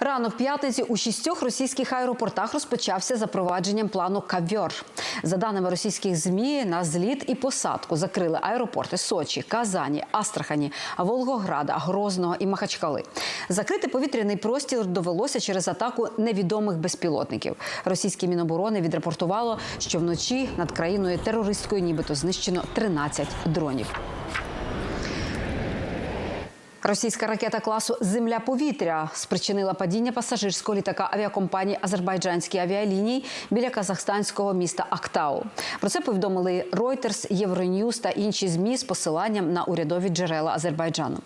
Рано в п'ятниці у шістьох російських аеропортах розпочався запровадженням плану Кавьор. За даними російських змі, на зліт і посадку закрили аеропорти Сочі, Казані, Астрахані, Волгограда, Грозного і Махачкали. Закрити повітряний простір довелося через атаку невідомих безпілотників. Російське міноборони відрапортувало, що вночі над країною терористкою нібито знищено 13 дронів. Російська ракета класу Земля-повітря спричинила падіння пасажирського літака авіакомпанії Азербайджанські авіалінії біля казахстанського міста Актау. Про це повідомили Reuters, Євроньюз та інші змі з посиланням на урядові джерела Азербайджану.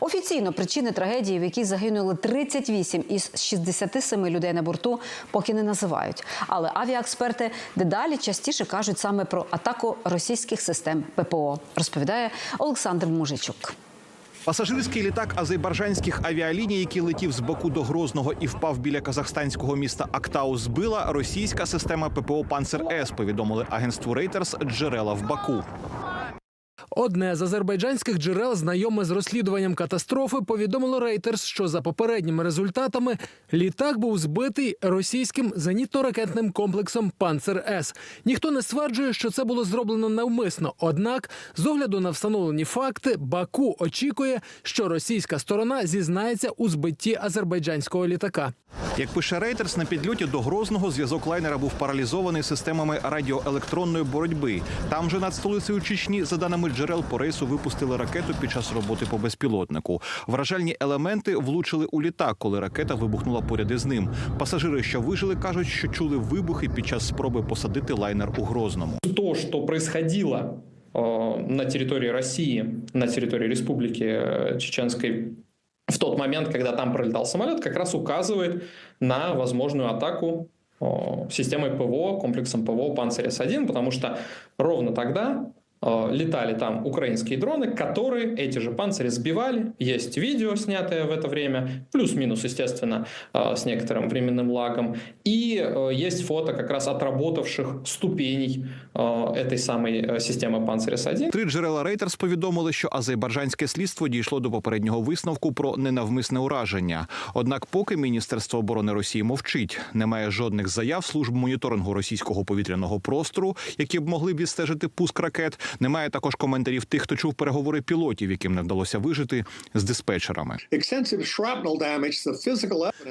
Офіційно причини трагедії, в якій загинули 38 із 67 людей на борту, поки не називають. Але авіаексперти дедалі частіше кажуть саме про атаку російських систем ППО. Розповідає Олександр Мужичук. Пасажирський літак азербайджанських авіаліній, який летів з Баку до Грозного і впав біля казахстанського міста Актау, збила російська система ППО Панцер С. Повідомили агентству Reuters джерела в Баку. Одне з азербайджанських джерел, знайоме з розслідуванням катастрофи, повідомило Reuters, що за попередніми результатами літак був збитий російським зенітно-ракетним комплексом Панцер С. Ніхто не стверджує, що це було зроблено навмисно. Однак, з огляду на встановлені факти, Баку очікує, що російська сторона зізнається у збитті азербайджанського літака. Як пише Reuters, на підльоті до Грозного зв'язок лайнера був паралізований системами радіоелектронної боротьби. Там же над столицею Чечні, за даними джерел, по рейсу випустили ракету під час роботи по безпілотнику. Вражальні елементи влучили у літак, коли ракета вибухнула поряд із ним. Пасажири, що вижили, кажуть, що чули вибухи під час спроби посадити лайнер у Грозному. то, что происходило э, на территории России, на территории Республики э, Чеченской в тот момент, когда там пролетал самолет, как раз указывает на возможную атаку э, системой ПВО, комплексом ПВО «Панцирь-С-1», потому что ровно тогда э, летали там украинские дроны, которые эти же панцири сбивали. Есть видео, снятое в это время, плюс-минус, естественно, э, с некоторым временным лагом. И э, есть фото как раз отработавших ступеней э, этой самой э, системы «Панцирь-С-1». Три джерела Reuters повідомили, що азербайджанське слідство дійшло до попереднього висновку про ненавмисне ураження. Однак, поки Міністерство оборони Росії мовчить, немає жодних заяв служб моніторингу російського повітряного простору, які б могли б відстежити пуск ракет. Немає також коментарів тих, хто чув переговори пілотів, яким не вдалося вижити з диспетчерами.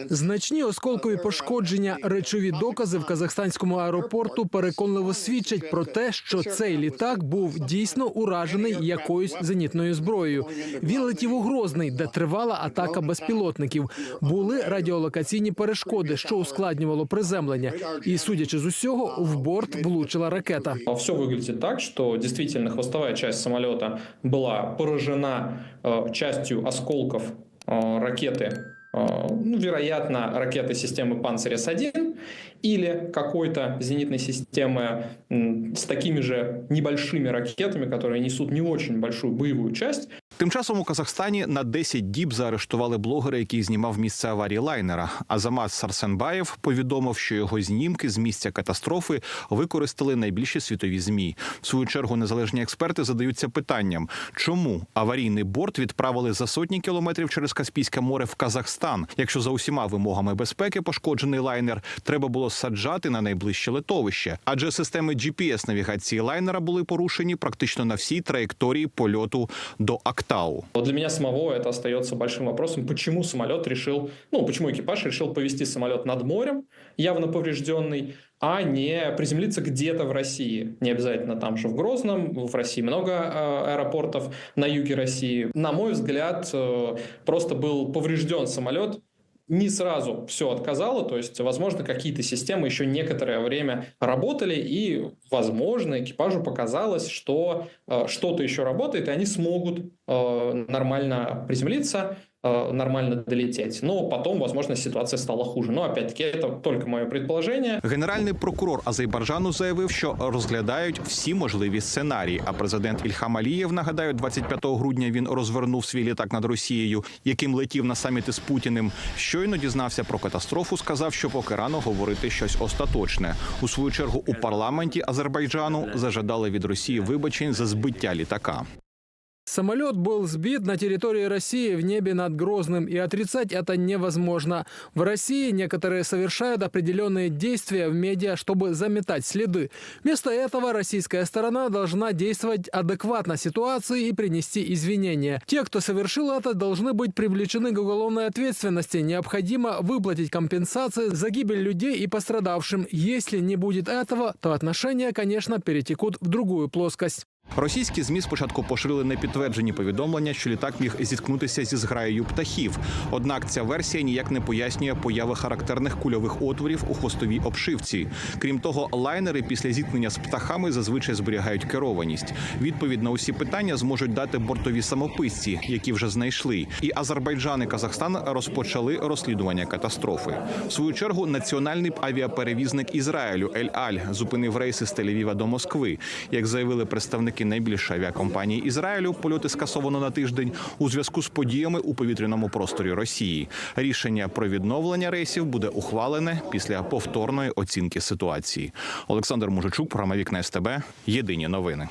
Значні осколкові пошкодження, речові докази в казахстанському аеропорту переконливо свідчать про те, що цей літак був дійсно уражений якоюсь зенітною зброєю. Він летів у Грозний, де тривала атака безпілотників. Були радіолокаційні перешкоди, що ускладнювало приземлення. І судячи з усього, в борт влучила ракета. Все выглядит так, что действительно хвостовая часть самолета была поражена э, частью осколков э, ракеты, э, ну, вероятно, ракеты системы «Панцирь-С-1» или какой-то зенитной системы с такими же небольшими ракетами, которые несут не очень большую боевую часть, Тим часом у Казахстані на 10 діб заарештували блогера, який знімав місце аварії лайнера. Азамат Сарсенбаєв повідомив, що його знімки з місця катастрофи використали найбільші світові змі. В свою чергу незалежні експерти задаються питанням, чому аварійний борт відправили за сотні кілометрів через Каспійське море в Казахстан. Якщо за усіма вимогами безпеки пошкоджений лайнер треба було саджати на найближче литовище, адже системи GPS навігації лайнера були порушені практично на всій траєкторії польоту до Актау. Вот для меня самого это остается большим вопросом, почему самолет решил, ну, почему экипаж решил повести самолет над морем, явно поврежденный, а не приземлиться где-то в России. Не обязательно там же в Грозном, в России много э, аэропортов на юге России. На мой взгляд, э, просто был поврежден самолет, не сразу все отказало, то есть, возможно, какие-то системы еще некоторое время работали, и, возможно, экипажу показалось, что э, что-то еще работает, и они смогут э, нормально приземлиться, нормально долететь. Но потом, возможно, ситуация стала хуже. Но, опять-таки, это только мое предположение. Генеральний прокурор Азербайджану заявив, що розглядають всі можливі сценарії. А президент Ільхам Алієв, нагадаю, 25 грудня він розвернув свій літак над Росією, яким летів на саміти з Путіним. Щойно дізнався про катастрофу. Сказав, що поки рано говорити щось остаточне. У свою чергу у парламенті Азербайджану зажадали від Росії вибачень за збиття літака. Самолет был сбит на территории России в небе над Грозным, и отрицать это невозможно. В России некоторые совершают определенные действия в медиа, чтобы заметать следы. Вместо этого российская сторона должна действовать адекватно ситуации и принести извинения. Те, кто совершил это, должны быть привлечены к уголовной ответственности. Необходимо выплатить компенсации за гибель людей и пострадавшим. Если не будет этого, то отношения, конечно, перетекут в другую плоскость. Російські змі спочатку поширили непідтверджені повідомлення, що літак міг зіткнутися зі зграєю птахів. Однак ця версія ніяк не пояснює появи характерних кульових отворів у хвостовій обшивці. Крім того, лайнери після зіткнення з птахами зазвичай зберігають керованість. Відповідь на усі питання зможуть дати бортові самописці, які вже знайшли. І Азербайджан і Казахстан розпочали розслідування катастрофи. В свою чергу національний авіаперевізник Ізраїлю Ель Аль зупинив рейси з Тель-Авіва до Москви. Як заявили представники найбільшої авіакомпанії Ізраїлю, польоти скасовано на тиждень у зв'язку з подіями у повітряному просторі Росії. Рішення про відновлення рейсів буде ухвалене після повторної оцінки ситуації. Олександр Мужичук, програма Вікна СТБ. Єдині новини.